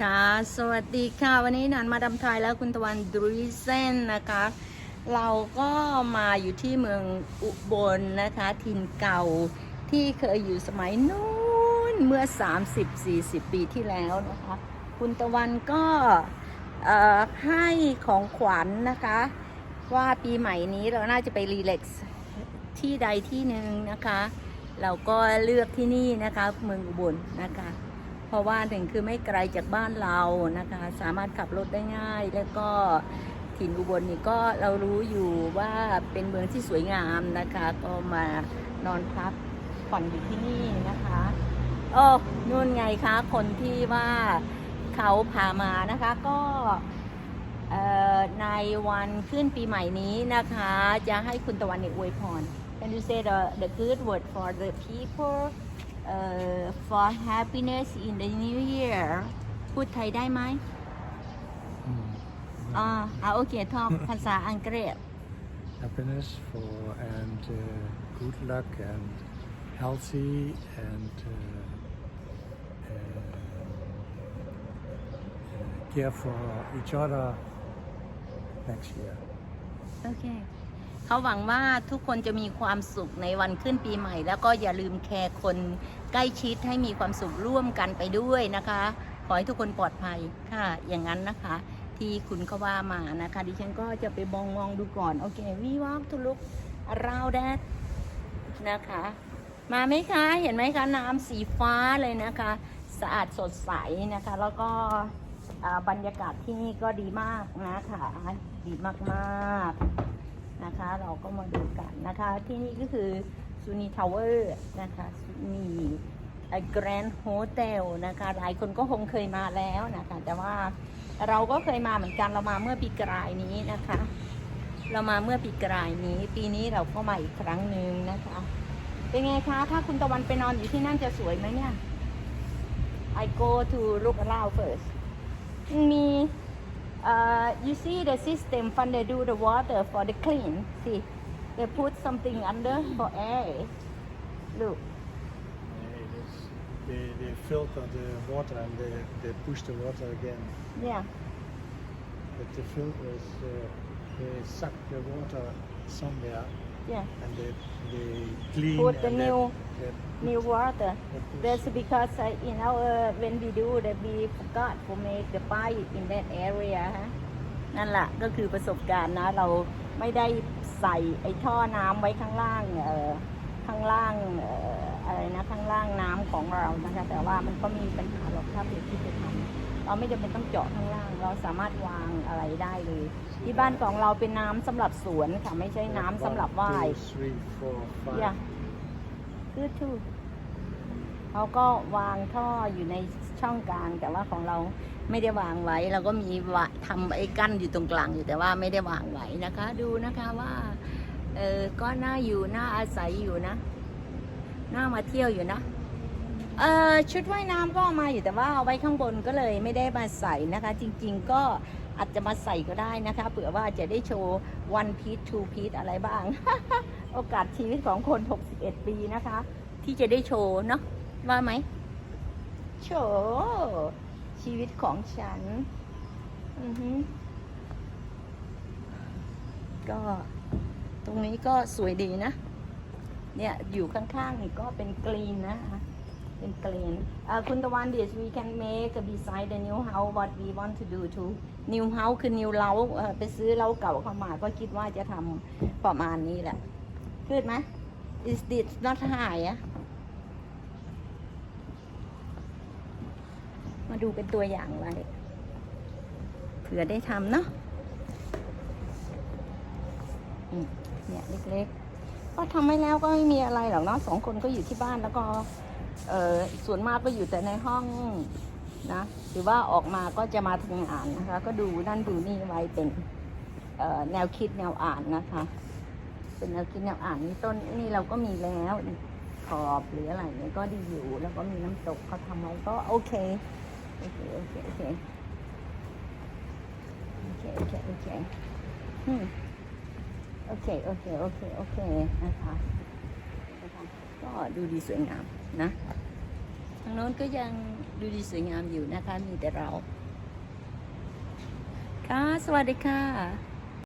ค่ะ สวัสดีค่ะ วันนี้นันมาดำไทยแล้วคุณตะวันดริเซนนะคะ เราก็มาอยู่ที่เมืองอุบลนะคะ ถิ่นเก่าที่เคยอยู่สมัยนู้นเมื่อ 30-40 ปีที่แล้วนะคะ คุณตะวันก็ให้ของขวัญนะคะ ว่าปีใหม่นี้เราน่าจะไปรีแลกซ์ที่ใดที่หนึ่งนะคะ เราก็เลือกที่นี่นะคะ เมืองอุบลนะคะ เพราะว่าหนึ่งคือไม่ไกลจากบ้านเรานะคะ สามารถขับรถได้ง่าย แล้วก็ถิ่นอุบลนี่ก็เรารู้อยู่ว่าเป็นเมืองที่สวยงามนะคะ ก็มานอนพักผ่อนอยู่ที่นี่นะคะโอ้นู่นไงคะคนที่ว่าเขาพามานะคะก็ในวันขึ้นปีใหม่นี้นะคะ จะให้คุณตะวันเนี่ยอวยพร Can you say the the good word for the people uh, for happiness in the new year พูดไทยได้ไหมอ่าอ่าโอเคทอกภาษาอังกฤษ happiness for and uh, good luck and healthy and uh, uh, uh, care for each other next year. โอ เขาหวังว่าทุกคนจะมีความสุขในวันขึ้นปีใหม่ แล้วก็อย่าลืมแคร์คนใกล้ชิดให้มีความสุขร่วมกันไปด้วยนะคะ ขอให้ทุกคนปลอดภัยค่ะ อย่างนั้นนะคะ ที่คุณเขาว่ามานะคะ ดิฉันก็จะไปมองมองดูก่อน โอเควีวอล์กทุลุกราแดดนะคะ มาไหมคะ เห็นไหมคะ น้ำสีฟ้าเลยนะคะ สะอาดสดใสนะคะ แล้วก็บรรยากาศที่นี่ก็ดีมากนะคะ ดีมากๆ นะคะ เราก็มาดูกันนะคะ ที่นี่ก็คือซูนีทาวเวอร์นะคะซูนีแกรนด์โฮเทลนะคะ หลายคนก็คงเคยมาแล้วนะคะ แต่ว่าเราก็เคยมาเหมือนกันเรามาเมื่อปีกลายนี้นะคะ เรามาเมื่อปีกลายนี้ ปีนี้เราก็มาอีกครั้งหนึ่งนะคะ เป็นไงคะ ถ้าคุณตะวันไปนอนอยู่ที่นั่นจะสวยไหมเนี่ย I go to look around first มี uh, you see the system when they do the water for the clean see they put something under for air. Look. It is, they, they filter the water and they, they push the water again. yeah. But the filter is, uh, they suck the water somewhere yeah and they, they clean. Put the and they- new- they put- new water they push- that's because uh, in our when we do that we forgot to make the pipe in that area ฮะนั่นแหละก็คือประสบการณ์นะ เราไม่ได้ใส่ไอ้ท่อน้ำไว้ข้างล่างเอ่อข้างล่างเอ่ออะไรนะข้างล่างน้ำของเรานะคะแต่ว่ามันก็มีปัญหาหรอกถ้าเกิดที่จะทำ เราไม่จำเป็นต้องเจาะข้างล่าง เราสามารถวางอะไรได้เลย ที่บ้านของเราเป็นน้ำสำหรับสวนค่ะไม่ใช่น้ำสำหรับว่าย One, two, three, four, five. อย่าคือทูเขาก็วางท่ออยู่ในช่องกลางแต่ว่าของเราไม่ได้วางไว้ เราก็มีวะทำไอ้กั้นอยู่ตรงกลางอยู่แต่ว่าไม่ได้วางไว้นะคะ ดูนะคะว่าเออก็น่าอยู่น่าอาศัยอยู่นะ น่ามาเที่ยวอยู่นะ เออชุดว่ายน้ำก็เอามาอยู่แต่ว่าเอาไว้ข้างบนก็เลยไม่ได้มาใส่นะคะ จริงๆก็อาจจะมาใส่ก็ได้นะคะเผื่อว่าจะได้โชว์วันพีททูพีทอะไรบ้าง โอกาสชีวิตของคน 61 ปีนะคะ ที่จะได้โชว์เนาะว่าไหมโชว์ชีวิตของฉันอือฮึก็ตรงนี้ก็สวยดีนะ เนี่ยอยู่ข้างๆนี่ก็เป็นกรีนนะคะ เป็นกรีนอ่าคุณตะวัน this we can make beside the new house what we want to do to new house คือ new เล้าไปซื้อเล้าเก่าเข้ามาก็คิดว่าจะทำประมาณนี้แหละขึ้นไหม is this not high อะมาดูเป็นตัวอย่างไว้เผื่อได้ทำเนาะเนี่ยเล็กๆก็ทำไว้แล้วก็ไม่มีอะไรหรอกเนาะสองคนก็อยู่ที่บ้านแล้วก็ เออส่วนมากก็อยู่แต่ในห้องนะหรือว่าออกมาก็จะมาทำงานนะคะ ก็ดูนั่นดูนี่ไว้เป็นเออแนวคิดแนวอ่านนะคะ เป็นแนวคิดแนวอ่านนี่ต้นนี่เราก็มีแล้วขอบหรืออะไรเนี่ยก็ดีอยู่ แล้วก็มีน้ำตกเขาทำไว้ก็โอเคโอเคโอเคโอเคโอเคโอเคโอเคโอเคโอเคโอเคนะคะ ก็ดูดีสวยงามนะทางโน้นก็ยังดูดีสวยงามอยู่นะคะมีแต่เรา ค่ะ สวัสดีค่ะ